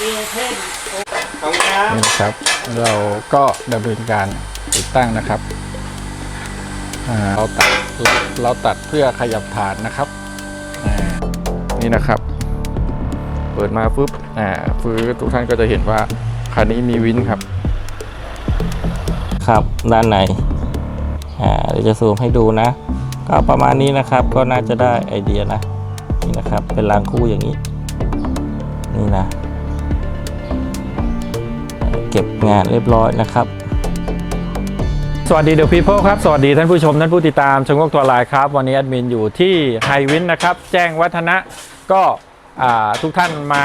นี่นะครับ เราก็ดำเนินการติดตั้งนะครับอ่าเราตัดเราเราตัดเพื่อขยับฐานนะครับอ่านี่นะครับ เปิดมาปุ๊บอ่าฟื้นทุกท่านก็จะเห็นว่าคันนี้มีวินครับ ครับด้านในอ่าเดี๋ยวจะซูมให้ดูนะ ก็ประมาณนี้นะครับก็น่าจะได้ไอเดียนะ นี่นะครับ เป็นรางคู่อย่างนี้ นี่นะ เก็บงานเรียบร้อยนะครับ สวัสดีเด e p พีเพิลครับ สวัสดีท่านผู้ชม ท่านผู้ติดตามชงกตัวลายครับ วันนี้แอดมินอยู่ที่ไฮวินนะครับ แจ้งวัฒนะก็ทุกท่านมา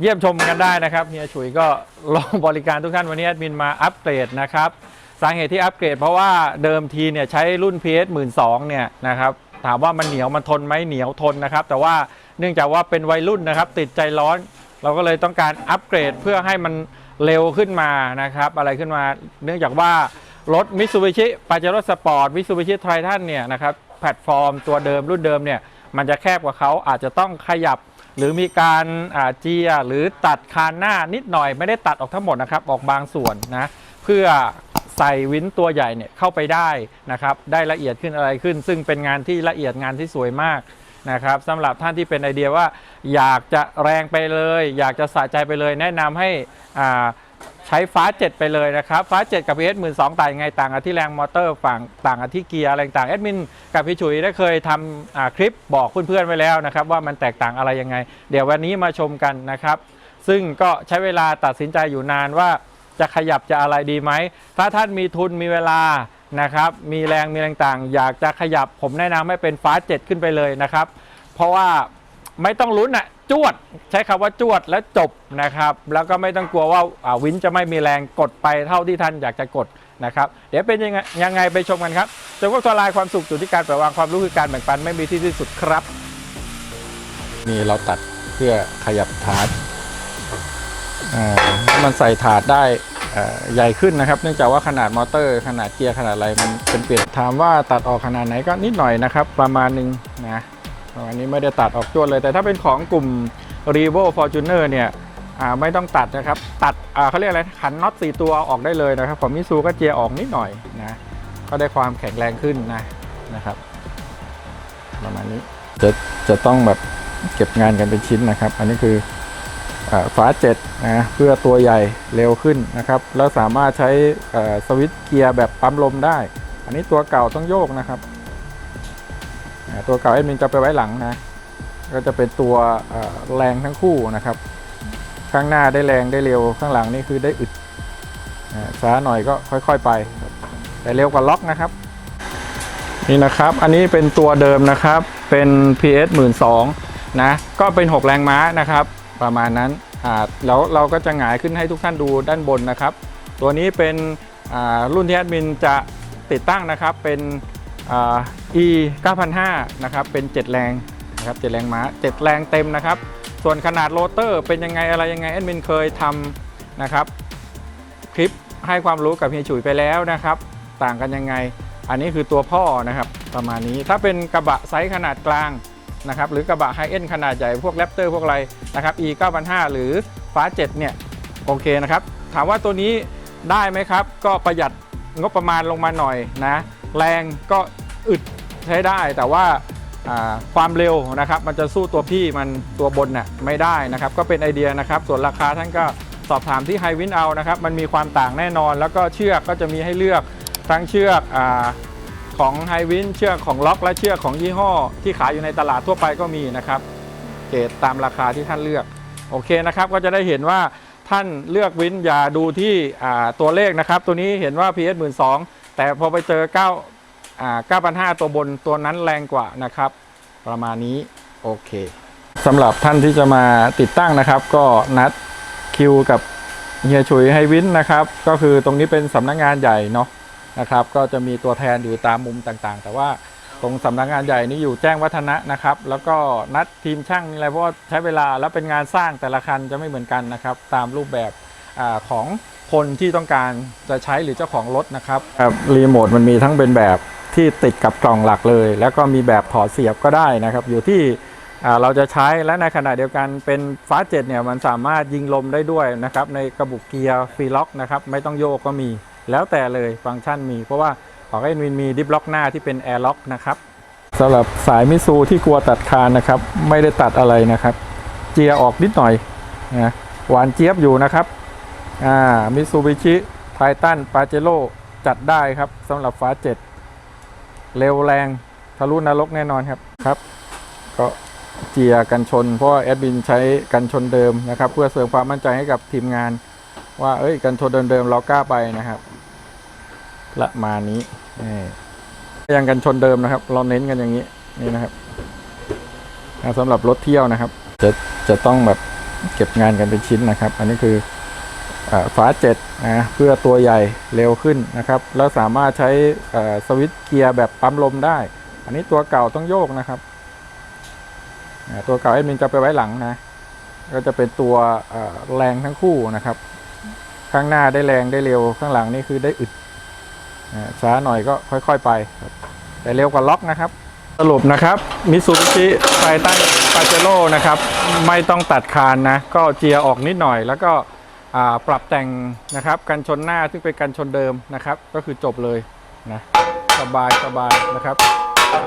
เยี่ยมชมกันได้นะครับเฮียฉุยก็ลองบริการทุกท่านวันนี้แอดมินมาอัปเกรดนะครับ สาเหตุที่อัปเกรดเพราะว่าเดิมทีเนี่ยใช้รุ่น PS 1 2 0 0เนี่ยนะครับ ถามว่ามันเหนียวมันทนไหมเหนียวทนนะครับ แต่ว่าเนื่องจากว่าเป็นวัยรุ่นนะครับ ติดใจร้อน เราก็เลยต้องการอัปเกรดเพื่อให้มันเร็วขึ้นมานะครับ อะไรขึ้นมา เนื่องจากว่ารถ Mitsubishi Pajero Sport Mitsubishi Triton เนี่ยนะครับแพลตฟอร์มตัวเดิมรุ่นเดิมเนี่ยมันจะแคบกว่าเขาอาจจะต้องขยับหรือมีการเจียหรือตัดคานหน้านิดหน่อยไม่ได้ตัดออกทั้งหมดนะครับ ออกบางส่วนนะ เพื่อ ใส่วินตัวใหญ่เนี่ยเข้าไปได้นะครับได้ละเอียดขึ้นอะไรขึ้น ซึ่งเป็นงานที่ละเอียดงานที่สวยมากนะครับสำหรับท่านที่เป็นไอเดียว่าอยากจะแรงไปเลย อยากจะสะใจไปเลย แนะนำให้อ่าใช้ฟ้า 7 ไปเลยนะครับ ฟ้า 7 กับ PS 1 2 0 0ต่างยังไงต่างกันที่แรงมอเตอร์ฝั่งต่างกันที่เกียร์อะไรต่างแอดมินกับพี่ฉุยได้เคยทำคลิปบอกเพื่อนๆไว้แล้วนะครับ ว่ามันแตกต่างอะไรยังไง เดี๋ยววันนี้มาชมกันนะครับ ซึ่งก็ใช้เวลาตัดสินใจอยู่นานว่า จะขยับจะอะไรดีไหม ถ้าท่านมีทุนมีเวลานะครับ มีแรงมีแรงต่าง อยากจะขยับผมแนะนำให้เป็นฟ้า7ขึ้นไปเลยนะครับ เพราะว่าไม่ต้องลุ้นอะจวด ใช้คำว่าจวดแล้วจบนะครับ แล้วก็ไม่ต้องกลัวว่าวินจะไม่มีแรงกดไปเท่าที่ท่านอยากจะกดนะครับ เดี๋ยวเป็นยังไงยังไงไปชมกันครับจงกตัวลายความสุขอยู่ที่การปล่อยวางความรู้คือการแบ่งปันไม่มีที่สิ้นสุดครับ นี่เราตัดเพื่อขยับถาดอ่า ให้มันใส่ถาดได้ใหญ่ขึ้นนะครับ เนื่องจากว่าขนาดมอเตอร์ ขนาดเกียร์ขนาดอะไรมันเป็นเปลี่ยนถามว่าตัดออกขนาดไหนก็นิดหน่อยนะครับ ประมาณหนึงนะประมาณนี้ไม่ได้ตัดออกจวดเลย แต่ถ้าเป็นของกลุ่ม r e v o Fortuner เนี่ยไม่ต้องตัดนะครับ ตัดเขาเรียกอะไรขันน็อต4ตัวออกได้เลยนะครับของมิซูก็เจียออกนิดหน่อยนะก็ได้ความแข็งแรงขึ้นนะนะครับ ประมาณนี้จะจะต้องแบบเก็บงานกันเป็นชิ้นนะครับ อันนี้คือ ฝาเจ็ดนะเพื่อตัวใหญ่เร็วขึ้นนะครับ แล้วสามารถใช้สวิตช์เกียร์แบบปั๊มลมได้ อันนี้ตัวเก่าต้องโยกนะครับ ตัวเก่าเอ็ดมินจะไปไว้หลังนะ ก็จะเป็นตัวแรงทั้งคู่นะครับ ข้างหน้าได้แรงได้เร็วข้างหลังนี่คือได้อึดช้าหน่อยก็ค่อย ๆ ไป แต่เร็วกว่าล็อกนะครับ นี่นะครับ อันนี้เป็นตัวเดิมนะครับเป็น PS 1 2 0 0นะก็เป็น 6 แรงม้านะครับ ประมาณนั้นแล้วเราก็จะหงายขึ้นให้ทุกท่านดูด้านบนนะครับ ตัวนี้เป็นรุ่นที่แอดมินจะติดตั้งนะครับเป็น E 9005นะครับเป็น 7 แรงนะครับ7แรงม้า 7 แรงเต็มนะครับ ส่วนขนาดโรเตอร์เป็นยังไงอะไรยังไงแอดมินเคยทำนะครับคลิปให้ความรู้กับเฮียฉุยไปแล้วนะครับ ต่างกันยังไง อันนี้คือตัวพ่อนะครับประมาณนี้ถ้าเป็นกระบะไซส์ขนาดกลาง นะครับหรือกระบะไฮเอ็นขนาดใหญ่พวกแรปเตอร์พวกอะไรนะครับ e 9005หรือฟ้า7เนี่ยโอเคนะครับ ถามว่าตัวนี้ได้ไหมครับ ก็ประหยัดงบประมาณลงมาหน่อยนะแรงก็อึดใช้ได้แต่ว่าความเร็วนะครับ มันจะสู้ตัวพี่มันตัวบนน่ะไม่ได้นะครับ ก็เป็นไอเดียนะครับ ส่วนราคาท่านก็สอบถามที่ไฮวินเอานะครับ มันมีความต่างแน่นอน แล้วก็เชือกก็จะมีให้เลือกทั้งเชือกอา ของไฮวินเชือกของล็อก และเชือกของยี่ห้อ ที่ขายอยู่ในตลาดทั่วไปก็มีนะครับเกรดตามราคาที่ท่านเลือกโอเคนะครับก็จะได้เห็นว่าท่านเลือกวินอย่าดูที่ตัวเลขนะครับ ตัวนี้เห็นว่า PS 1 2 0 0แต่พอไปเจอ9อ่า9,500 ตัวบนตัวนั้นแรงกว่านะครับ ประมาณนี้โอเคสำหรับท่านที่จะมาติดตั้งนะครับ ก็นัดคิวกับเฮียฉุยไฮวินนะครับ ก็คือตรงนี้เป็นสำนักงงานใหญ่เนาะ นะครับ ก็จะมีตัวแทนอยู่ตามมุมต่างๆ แต่ว่าตรงสำนักงานใหญ่นี่อยู่แจ้งวัฒนะนะครับ แล้วก็นัดทีมช่างอะไรเพราะว่าใช้เวลาแล้วเป็นงานสร้างแต่ละคันจะไม่เหมือนกันนะครับ ตามรูปแบบอของคนที่ต้องการจะใช้หรือเจ้าของรถนะครับรีโมทมันมีทั้งเป็นแบบที่ติดกับกล่องหลักเลย แล้วก็มีแบบถอดเสียบก็ได้นะครับ อยู่ที่เราจะใช้และในขณะเดียวกันเป็นฟ้าเจ็ดเนี่ยมันสามารถยิงลมได้ด้วยนะครับ ในกระบุกเกียร์ฟรีล็อกนะครับ ไม่ต้องโยกก็มี แล้วแต่เลยฟังก์ชันมีเพราะว่าของเอ็นวินมีดิฟล็อกหน้าที่เป็นแอร์ล็อกนะครับสำหรับสายมิซูที่กลัวตัดคานนะครับ ไม่ได้ตัดอะไรนะครับ เจียออกนิดหน่อยนะหวานเจี๊ยบอยู่นะครับอ่ามิซูบิชิไททันปาเจโร่จัดได้ครับสำหรับฟ้าเจ็ดเร็วแรงทะลุนรกแน่นอนครับครับ ก็เจียกันชน เพราะแอดบินใช้กันชนเดิมนะครับ เพื่อเสริมความมั่นใจให้กับทีมงาน ว่าเอ้ยกันชนเดิมๆเรากล้าไปนะครับ ละมานี้ยังกันชนเดิมนะครับ เราเน้นกันอย่างนี้นี่นะครับอ่าสำหรับรถเที่ยวนะครับ จะจะต้องแบบเก็บงานกันเป็นชิ้นนะครับ อันนี้คืออาเจ็ดนะเพื่อตัวใหญ่เร็วขึ้นนะครับ แล้วสามารถใช้สวิตช์เกียร์แบบปั๊มลมได้ อันนี้ตัวเก่าต้องโยกนะครับตัวเก่าเอ็มินจะไปไว้หลังนะ ก็จะเป็นตัวแรงทั้งคู่นะครับ ข้างหน้าได้แรงได้เร็วข้างหลังนี่คือได้อึด ช้าหน่อยก็ค่อย ๆ ไปครับแต่เร็วกว่าล็อกนะครับ สรุปนะครับมิซูบิชิไททันปาเจโร่นะครับ ไม่ต้องตัดคานนะ ก็เจียออกนิดหน่อย แล้วก็ปรับแต่งนะครับกันชนหน้าซึ่งเป็นกันชนเดิมนะครับ ก็คือจบเลยนะสบายสบายนะครับ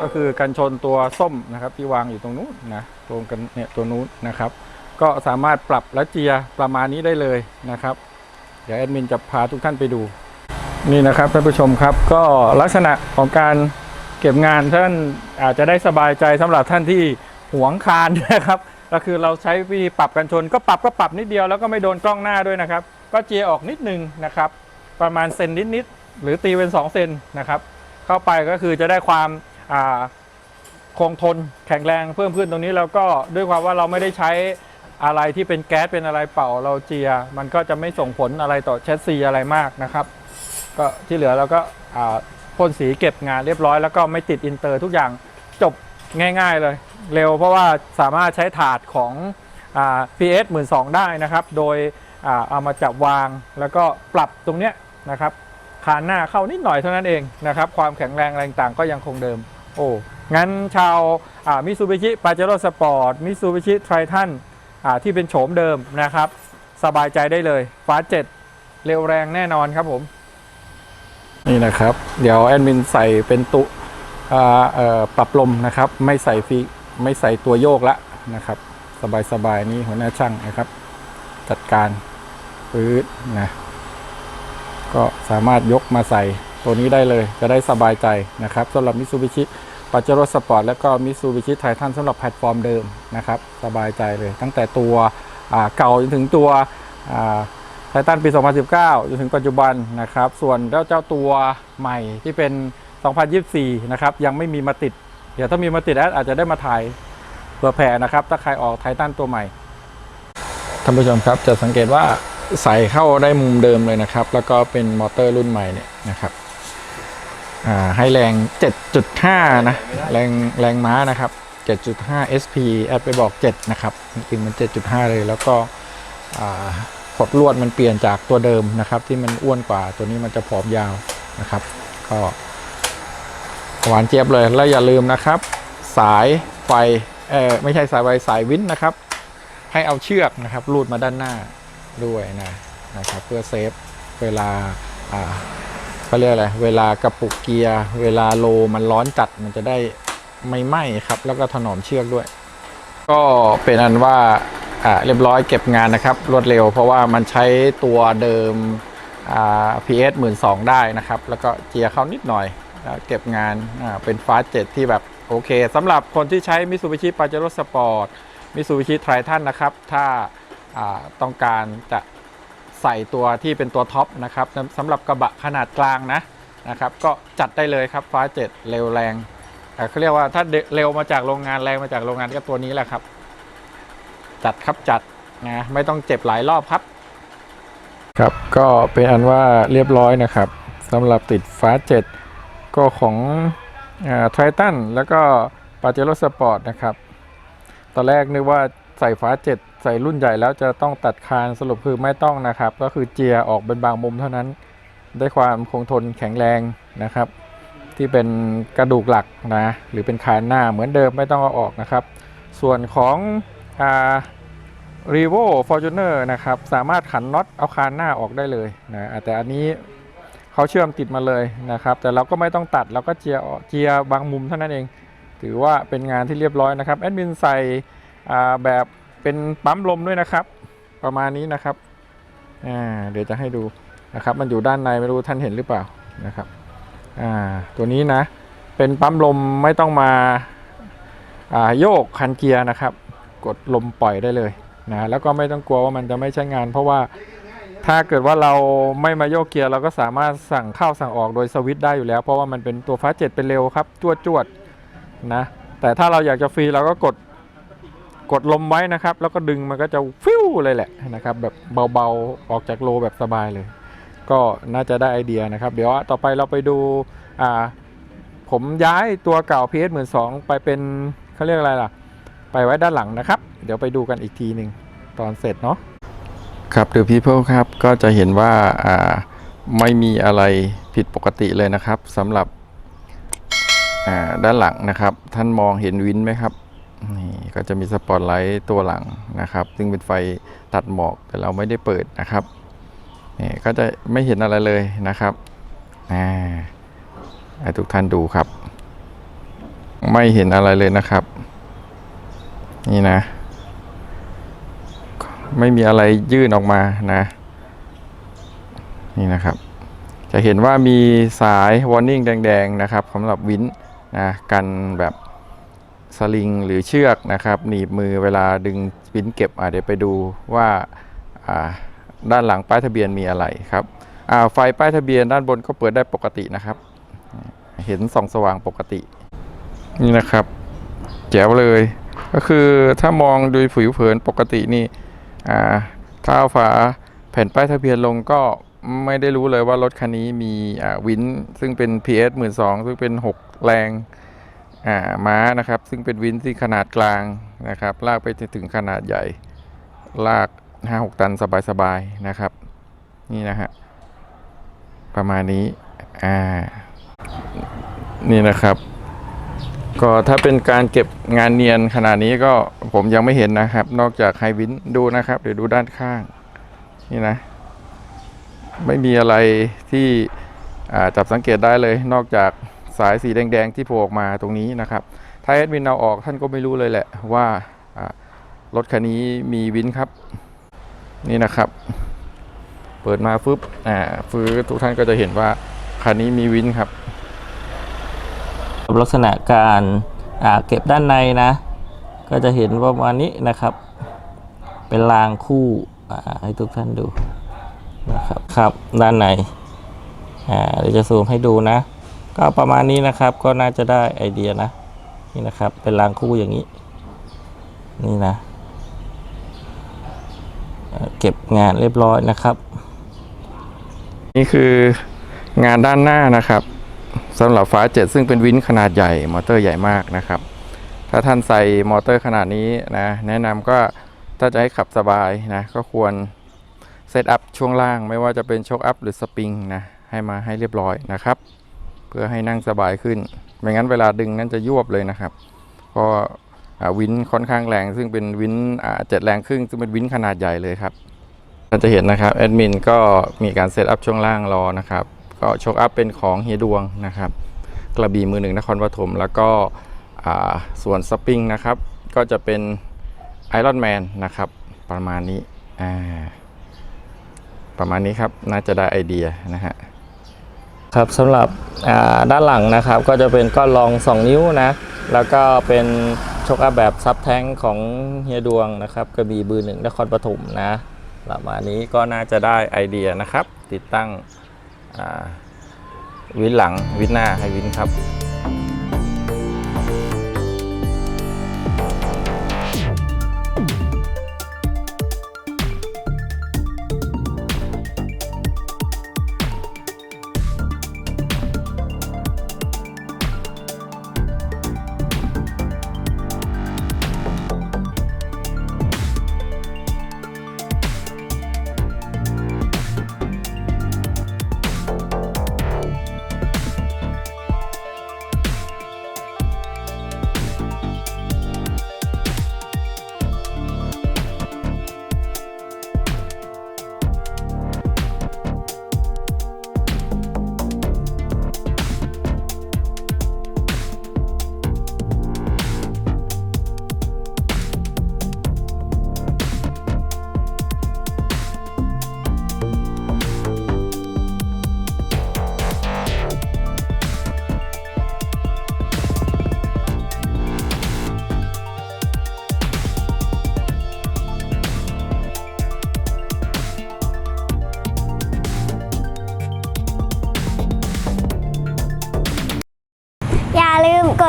ก็คือกันชนตัวส้มนะครับที่วางอยู่ตรงนู้นนะตรงกันเนี่ยตัวนู้นนะครับ ก็สามารถปรับและเจียประมาณนี้ได้เลยนะครับ เดี๋ยวแอดมินจะพาทุกท่านไปดู นี่นะครับท่านผู้ชมครับก็ลักษณะของการเก็บงานท่านอาจจะได้สบายใจสำหรับท่านที่หวงคานนะครับก็คือเราใช้วิธีปรับกันชน ก็ปรับก็ปรับนิดเดียวแล้วก็ไม่โดนกล้องหน้าด้วยนะครับ ก็เจียออกนิดนึงนะครับ ประมาณเซนนิดๆหรือตีเป็น2เซนนะครับ เข้าไปก็คือจะได้ความคงทนแข็งแรงเพิ่มขึ้นตรงนี้แล้วก็ด้วยความว่าเราไม่ได้ใช้อะไรที่เป็นแก๊สเป็นอะไรเป่าเราเจีย มันก็จะไม่ส่งผลอะไรต่อแชสซีอะไรมากนะครับ ก็ที่เหลือเราก็พ่นสีเก็บงานเรียบร้อย แล้วก็ไม่ติดอินเตอร์ทุกอย่างจบง่ายๆเลย เร็วเพราะว่าสามารถใช้ถาดของอ PS 1 2 0 0ได้นะครับ โดยอเอามาจับวางแล้วก็ปรับตรงเนี้ยนะครับคานหน้าเข้านิดหน่อยเท่านั้นเองนะครับ ความแข็งแรงอะไรต่างก็ยังคงเดิม โอ้งั้นชาวมิซูบิชิปาเจโร่สปอร์ตมิซูบิชิไททันที่เป็นโฉมเดิมนะครับ สบายใจได้เลยฟ้าเจ็ดเร็วแรงแน่นอนครับผม นี่นะครับ เดี๋ยวแอดมินใส่เป็นตุปรับลมนะครับ ไม่ใส่ฟีไม่ใส่ตัวโยกละนะครับ สบายๆนี่หัวหน้าช่างนะครับ จัดการปื๊ดนะก็สามารถยกมาใส่ตัวนี้ได้เลยจะได้สบายใจนะครับสำหรับ Mitsubishi Pajero Sport และก็ Mitsubishi Titan สำหรับแพลตฟอร์มเดิมนะครับ สบายใจเลย ตั้งแต่ตัวเก่าจนถึงตัว ไททันปี 2019 จนถึงปัจจุบันนะครับ ส่วนเจ้าเจ้าตัวใหม่ที่เป็น 2024 นะครับ ยังไม่มีมาติด เดี๋ยวถ้ามีมาติดแอดอาจจะได้มาถ่ายเผื่อแผ่นะครับ ถ้าใครออกไททันตัวใหม่ ท่านผู้ชมครับจะสังเกตว่าใส่เข้าได้มุมเดิมเลยนะครับ แล้วก็เป็นมอเตอร์รุ่นใหม่เนี่ยนะครับให้แรง 7.5 นะ แรงแรงม้านะครับ 7.5 SP แอดไปบอก 7 นะครับ จริงมัน 7.5 เลยแล้วก็ ขดลวดมันเปลี่ยนจากตัวเดิมนะครับ ที่มันอ้วนกว่าตัวนี้มันจะผอมยาวนะครับ ก็หวานเจี๊ยบเลยแล้วอย่าลืมนะครับ สายไฟเออไม่ใช่สายไฟสายวินนะครับ ให้เอาเชือกนะครับลูดมาด้านหน้าด้วยนะนะครับ เพื่อเซฟเวลาอ่าเขาเรียกอะไรเวลากระปุกเกียร์ เวลาโลมันร้อนจัดมันจะได้ไม่ไหม้ครับ แล้วก็ถนอมเชือกด้วย ก็เป็นอันว่าอ่า เรียบร้อยเก็บงานนะครับ รวดเร็วเพราะว่ามันใช้ตัวเดิมอ่า PS 12,000ได้นะครับ แล้วก็เจียเข้านิดหน่อย เก็บงานเป็นฟ้าเจ็ดที่แบบโอเคสำหรับคนที่ใช้ Mitsubishi Pajero Sport มิซูบิชิไททันนะครับ ถ้าต้องการจะใส่ตัวที่เป็นตัวท็อปนะครับสำหรับกระบะขนาดกลางนะนะครับ ก็จัดได้เลยครับฟ้าเจ็ดเร็วแรงเขาเรียกว่าถ้าเร็วมาจากโรงงานแรงมาจากโรงงานก็ตัวนี้แหละครับ จัดครับจัดนะไม่ต้องเจ็บหลายรอบครับ ครับก็เป็นอันว่าเรียบร้อยนะครับสำหรับติดฟ้าเจ็ดก็ของไททันแล้วก็ปาเจโร่สปอร์ตนะครับ ตอนแรกนึกว่าใส่ฟ้าเจ็ดใส่รุ่นใหญ่แล้วจะต้องตัดคานสรุปคือไม่ต้องนะครับ ก็คือเจียออกเป็นบางมุมเท่านั้น ได้ความคงทนแข็งแรงนะครับ ที่เป็นกระดูกหลักนะ หรือเป็นคานหน้าเหมือนเดิมไม่ต้องเอาออกนะครับ ส่วนของ อ่ารีโวฟอร์จูเนอร์นะครับ สามารถขันน็อตเอาคานหน้าออกได้เลยนะแต่อันนี้เขาเชื่อมติดมาเลยนะครับ แต่เราก็ไม่ต้องตัดเราก็เจียออกเจียบางมุมเท่านั้นเอง ถือว่าเป็นงานที่เรียบร้อยนะครับแอดมินใส่แบบเป็นปั๊มลมด้วยนะครับ ประมาณนี้นะครับเดี๋ยวจะให้ดูนะครับ มันอยู่ด้านในไม่รู้ท่านเห็นหรือเปล่านะครับตัวนี้นะเป็นปั๊มลมไม่ต้องมาาโยกคันเกียร์นะครับ กดลมปล่อยได้เลย นะแล้วก็ไม่ต้องกลัวว่ามันจะไม่ใช้งาน เพราะว่าถ้าเกิดว่าเราไม่มาโยกเกียร์เราก็สามารถสั่งเข้าสั่งออกโดยสวิตช์ได้อยู่แล้ว เพราะว่ามันเป็นตัวฟ้าเจ็ดเป็นเร็วครับจวดจวดนะแต่ถ้าเราอยากจะฟรีเราก็กดกดลมไว้นะครับ แล้วก็ดึงมันก็จะฟิวเลยแหละนะครับ แบบเบาๆออกจากโลแบบสบายเลย ก็น่าจะได้ไอเดียนะครับ เดี๋ยวต่อไปเราไปดูอ่าผมย้ายตัวเก่า PS 1 2 0ไปเป็นเขาเรียกอะไรล่ะ ไปไว้ด้านหลังนะครับ เดี๋ยวไปดูกันอีกทีหนึ่งตอนเสร็จเนาะครับดี๋ยว people ครับก็จะเห็นว่าอ่าไม่มีอะไรผิดปกติเลยนะครับสำหรับอ่าด้านหลังนะครับ ท่านมองเห็นวินไหมครับนี่ก็จะมีสปอตไลท์ตัวหลังนะครับ ซึ่งเป็นไฟตัดหมอกแต่เราไม่ได้เปิดนะครับนี่ก็จะไม่เห็นอะไรเลยนะครับอ่าให้ทุกท่านดูครับ ไม่เห็นอะไรเลยนะครับ นี่นะ ไม่มีอะไรยื่นออกมานะ นี่นะครับ จะเห็นว่ามีสาย warning แดง ๆ นะครับสำหรับวินนะกันแบบสลิงหรือเชือกนะครับหนีบมือเวลาดึงวินเก็บอะเดี๋ยวไปดูว่าด้านหลังป้ายทะเบียนมีอะไรครับไฟป้ายทะเบียนด้านบนก็เปิดได้ปกตินะครับ เห็นส่องสว่างปกติ นี่นะครับ แจ๋วเลย ก็คือถ้ามองโดยผิวเผินปกตินี่ถ้าเอาฝาแผ่นป้ายทะเบียนลงก็ไม่ได้รู้เลยว่ารถคันนี้มีวินซึ่งเป็น PS 1 2 0 0ซึ่งเป็น 6 แรงม้านะครับ ซึ่งเป็นวินที่ขนาดกลางนะครับ ลากไปจนถึงขนาดใหญ่ ลาก 5-6 ตันสบายๆนะครับ นี่นะฮะประมาณนี้อ่านี่นะครับ ก็ถ้าเป็นการเก็บงานเนียนขนาดนี้ก็ผมยังไม่เห็นนะครับ นอกจากไฮวินดูนะครับเดี๋ยวดูด้านข้าง นี่นะ ไม่มีอะไรที่จับสังเกตได้เลย นอกจากสายสีแดง ๆ ที่โผล่ออกมาตรงนี้นะครับ ถ้าแอดมินเอาออกท่านก็ไม่รู้เลยแหละว่ารถคันนี้มีวินครับ นี่นะครับ เปิดมาฟึบอ่าฟื้อทุกท่านก็จะเห็นว่าคันนี้มีวินครับ ลักษณะการเก็บด้านในนะ ก็จะเห็นว่าประมาณนี้นะครับ เป็นรางคู่ให้ทุกท่านดูนะครับครับด้านในเดี๋ยวจะซูมให้ดูนะ ก็ประมาณนี้นะครับก็น่าจะได้ไอเดียนะนี่นะครับ เป็นรางคู่อย่างนี้ นี่นะ เก็บงานเรียบร้อยนะครับ นี่คืองานด้านหน้านะครับ สำหรับฟ้าเจ็ดซึ่งเป็นวินขนาดใหญ่มอเตอร์ใหญ่มากนะครับ ถ้าท่านใส่มอเตอร์ขนาดนี้นะแนะนำก็ถ้าจะให้ขับสบายนะก็ควรเซตอัพช่วงล่างไม่ว่าจะเป็นโชคอัพหรือสปริงนะให้มาให้เรียบร้อยนะครับ เพื่อให้นั่งสบายขึ้น ไม่งั้นเวลาดึงนั้นจะยวบเลยนะครับเพราะวินค่อนข้างแรง ซึ่งเป็นวินอ่าเจ็ดแรงครึ่งซึ่งเป็นวินขนาดใหญ่เลยครับท่านจะเห็นนะครับแอดมินก็มีการเซตอัพช่วงล่างรอนะครับ ก็โชคอัพเป็นของเฮียดวงนะครับ กระบี่มือหนึ่งนครปฐมแล้วก็ส่วนสปริงนะครับ ก็จะเป็นไอรอนแมนนะครับ ประมาณนี้ประมาณนี้ครับ น่าจะได้ไอเดียนะฮะครับสำหรับด้านหลังนะครับก็จะเป็นก้อนรอง 2 นิ้วนะ แล้วก็เป็นชกอัพแบบซับแท้งของเฮียดวงนะครับกระบี่บือหนึ่งนครปฐมนะ ประมาณนี้ก็น่าจะได้ไอเดียนะครับ ติดตั้ง วินหลังวินหน้าให้วินครับ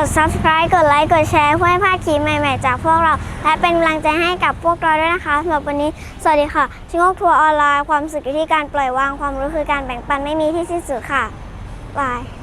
ด subscribe กดไลค์กดแชร์เพื่อให้พลาดคลิปใหม่ๆ จากพวกเรา และเป็นกำลังใจให้กับพวกเราด้วยนะคะสำหรับวันนี้ สวัสดีค่ะ ชิงโกทัวร์ออนไลน์ความสุขอยู่ที่การปล่อยวางความรู้คือการแบ่งปันไม่มีที่สิ้นสุดค่ะบาย